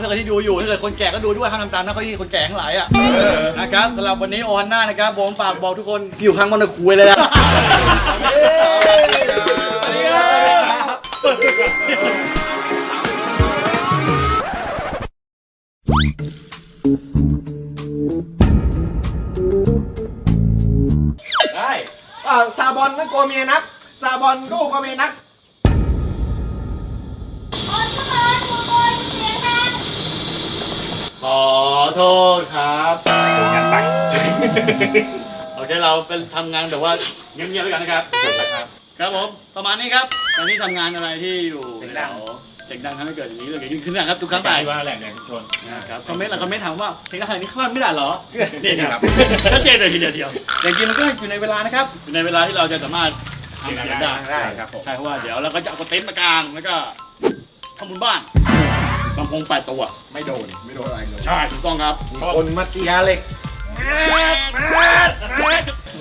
ถ้าเกิดที่ดูอยู่ถ้าเกิดคนแก่ก็ดูด้วยห้ามทำตามนะเขาที่คนแก่ทั้งหลายอะนะครับสำหรับวันนี้โอฮันน่านะครับผมฝากบอกทุกคนอยู่ข้างมันจะคุยเลยนะได้อ่าซาบอนนั่นกลัวเมียนักซาบอนก็กลัวเมียนัก ขอโทษครับงานไปโอเคเราเป็นทำงานแบบว่าเงียบๆไปกันนะครับครับ ครับผมประมาณนี้ครับตอนนี้ทำงานอะไรที่อยู่เสียงดังเสียงดังทำให้เกิดอย่างนี้เลยเกิดขึ้นนะครับทุกครั้งไปว่าแหล่งแหล่งชุมชนนะครับคอมเมนต์หลังคอมเมนต์ถามว่าเสียงดังขนาดนี้เข้าบ้านไม่ได้เหรอนี่ครับชัดเจนเลยทีเดียวเดียวแต่จริงๆมันก็อยู่ในเวลานะครับอยู่ในเวลาที่เราจะสามารถทำเสียงได้ ได้ครับผมใช่เพราะว่าเดี๋ยวเราก็จะเอาเต็นท์มากางแล้วก็ทำบุญบ้านลำโพงแปดตัว ไม่โดน ไม่โดนอะไรเลยใช่ถูกต้องครับคนมาเตียเหล็ก